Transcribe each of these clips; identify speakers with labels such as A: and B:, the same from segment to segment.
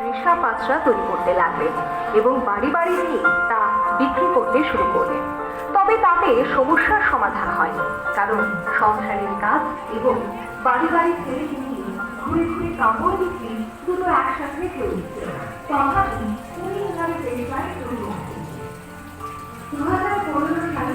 A: রেশা পাঁচরা তৈরি করতে লাগলেন এবং বাড়ি বাড়ি নিয়ে তা বিক্রি করতে শুরু করলেন তবে তাতে সমস্যার সমাধান হয়নি, কারণ সংসারের কাজ এবং বাড়ি বাড়ি ঘুরে ঘুরে কাপড় বিক্রি দুটো একসাথে দু হাজার পনেরো সালে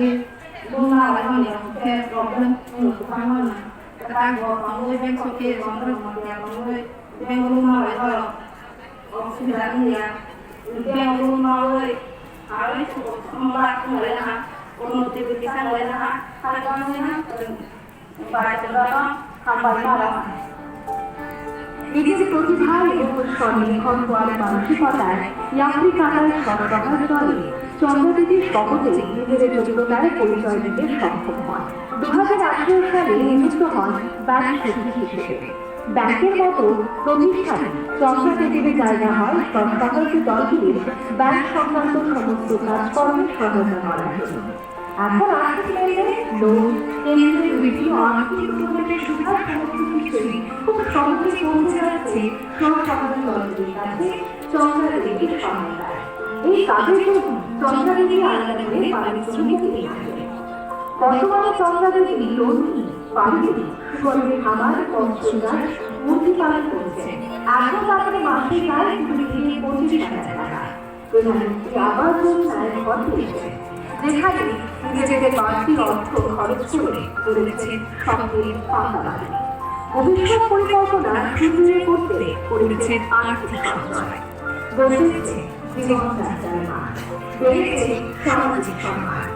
B: ที่ลุงมาวันนี้แค่ลองเพื่มหนูฟังว่านะกรตังกองของด้วยแบงค์โซเกสองเรื่องของแกของด้วยแบงค์ลุงมาไว้ก็ของสุดท้ายนี่ยเแบงค์ลุงมาเลยเอาไว้ถูกสมบัติหมดเลยนะคะคนหนูติดติดสร้างเลยนะคะทำตอนนี้นะไปจนเราต้องทำไปมาแล้ว
A: এদিকে প্রতিভা এবং স্বনির্ভর হওয়ার মানসিকতায় ইয়াত্রী কাটার সরবরাহের দলে চন্দ্রদিদি সহজে নিজেদের যোগ্যতার পরিচয় দিতে সক্ষম হন। দু হাজার আঠারো সালে নিযুক্ত হন ব্যাংক সচিব হিসেবে। ব্যাংকের মতো প্রতিষ্ঠানে চন্দ্রদিদির জায়গা হয় সহযোগী দলগুলির ব্যাংক সংক্রান্ত সমস্ত কাজকর্মের সহায়তা করার জন্য। এখন আর্থিক লেনদেনে লোন কেন্দ্রের বিভিন্ন আর্থিক সুবিধা সমস্ত কিছুই খুব সহজে পৌঁছে যাচ্ছে সহসভাপতি দলগুলির কাছে চন্দ্রা দেবীর সহায়তায় এই কাজের জন্য চন্দ্রা দেবী আলাদা করে পারিশ্রমিক বর্তমানে চন্দ্রা দেবী লোন নিয়ে বাড়িতে সুগন্ধের খাবার পঞ্চগাছ মুরগি পালন করছে এখন তাদের মাসিক আয় কুড়ি থেকে পঁচিশ হাজার টাকা প্রধানমন্ত্রী আবাস যোজনায় ঘর পেয়েছে যেখানে নিজেদের বাড়তি অর্থ খরচ করে করেছেন সকলের পাকা ভবিষ্যৎ পরিকল্পনা সুদূরে করতে করেছেন আর্থিক মান বেড়েছে সামাজিক সম্মান।